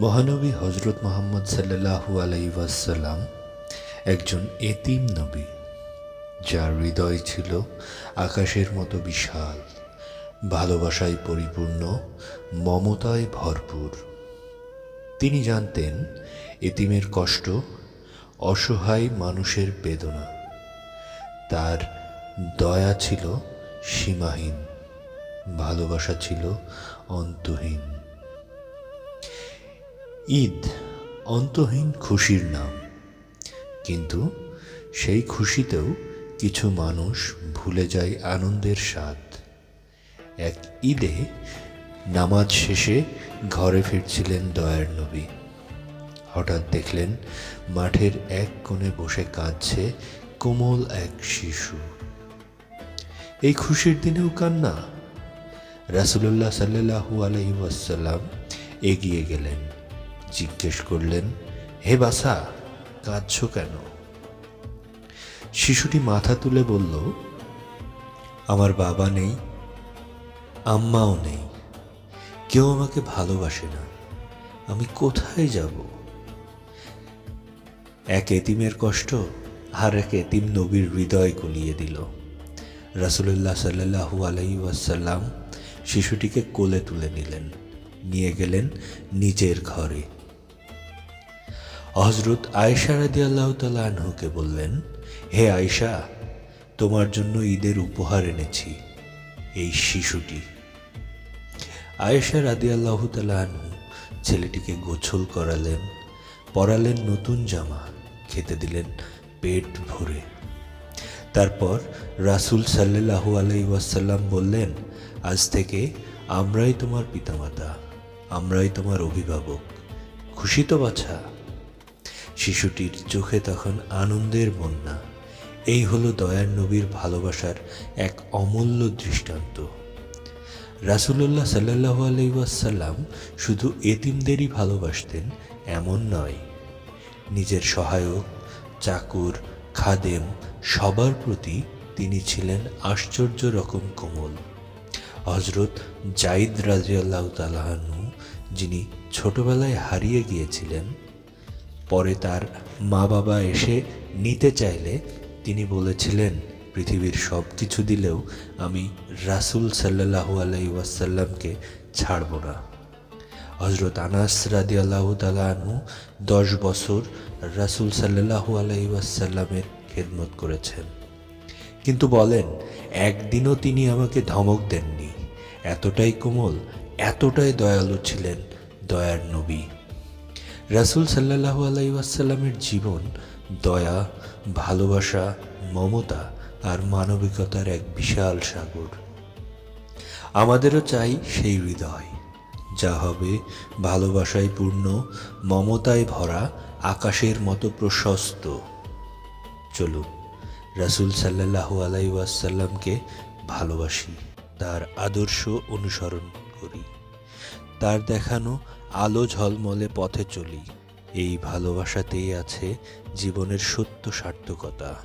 মহানবী হজরত মোহাম্মদ সাল্লাহু আলাইসাল্লাম একজন এতিম নবী, যার হৃদয় ছিল আকাশের মতো বিশাল, ভালোবাসায় পরিপূর্ণ, মমতায় ভরপুর। তিনি জানতেন এতিমের কষ্ট অসহায় মানুষের বেদনা। তার দয়া ছিল সীমাহীন, ভালোবাসা ছিল অন্তহীন। ঈদ অন্তহীন খুশির নাম। কিন্তু সেই খুশিতেও কিছু মানুষ ভুলে যায় আনন্দের স্বাদ। এক ঈদে নামাজ শেষে ঘরে ফিরছিলেন দয়ার নবী। হঠাৎ দেখলেন মাঠের এক কোণে বসে কাঁদছে কোমল এক শিশু। এই খুশির দিনেও কান্না। রাসুলুল্লাহ সাল্লাহু আলহি ওয়াসাল্লাম এগিয়ে গেলেন। জিজ্ঞেস করলেন, হে বাসা কাঁদছ কেন? শিশুটি মাথা তুলে বলল, আমার বাবা নেই, আম্মাও নেই, কেউ আমাকে ভালোবাসে না, আমি কোথায় যাব? এক এতিমের কষ্ট আর এক এতিম নবীর হৃদয় গলিয়ে দিল। রাসুলুল্লাহ সাল্লাহু আলহি ওয়াসাল্লাম শিশুটিকে কোলে তুলে নিলেন, নিয়ে গেলেন নিজের ঘরে। হজরত আয়েশা রাদি আল্লাহ তালা আনহুকে বললেন, হে আয়েশা, তোমার জন্য ঈদের উপহার এনেছি, এই শিশুটি। আয়েশা রাদি আল্লাহ আনহু ছেলেটিকে গোছল করালেন, পরালেন নতুন জামা, খেতে দিলেন পেট ভরে। তারপর রাসুল সাল্লাহু আলাই ওয়াসাল্লাম বললেন, আজ থেকে আমরাই তোমার পিতামাতা, আমরাই তোমার অভিভাবক। খুশি তো বাছা? শিশুটির চোখে তখন আনন্দের বন্যা। এই হলো দয়ার নবীর ভালোবাসার এক অমূল্য দৃষ্টান্ত। রাসুলুল্লাহ সাল্লাহু আলাইসাল্লাম শুধু এতিমদেরই ভালোবাসতেন, এমন নয়। নিজের সহায়ক, চাকুর, খাদেম, সবার প্রতি তিনি ছিলেন আশ্চর্য রকম কোমল। হজরত জাইদ রাজিয়াল্লাহ তালাহানু যিনি ছোটবেলায় হারিয়ে গিয়েছিলেন পরে তার মা বাবা এসে নিতে চাইলে তিনি বলেছিলেন, পৃথিবীর সব কিছু দিলেও আমি রাসুল সাল্লাহু আলাই ওয়াসাল্লামকে ছাড়ব না। হজরত আনাস রাদি আল্লাহ তালু দশ বছর রাসুল সাল্লাহু আলাই ওয়াসাল্লামের খেদমত করেছেন। কিন্তু বলেন, একদিনও তিনি আমাকে ধমক দেননি। এতটাই কোমল, এতটাই দয়ালু ছিলেন দয়ার নবী। রাসুল সাল্লাহু আলাইসাল্লামের জীবন, দয়া, ভালোবাসা, মমতা আর মানবিকতার এক বিশাল সাগর। আমাদেরও চাই সেই হৃদয়, যা হবে ভালোবাসায় পূর্ণ, মমতায় ভরা, আকাশের মতো প্রশস্ত। চলুন, রাসুল সাল্লাহু আলাইসাল্লামকে ভালোবাসি, তার আদর্শ অনুসরণ করি। তার দেখানো আলো ঝলমলে পথে চলি। এই ভালোবাসাতেই আছে জীবনের সত্য সার্থকতা।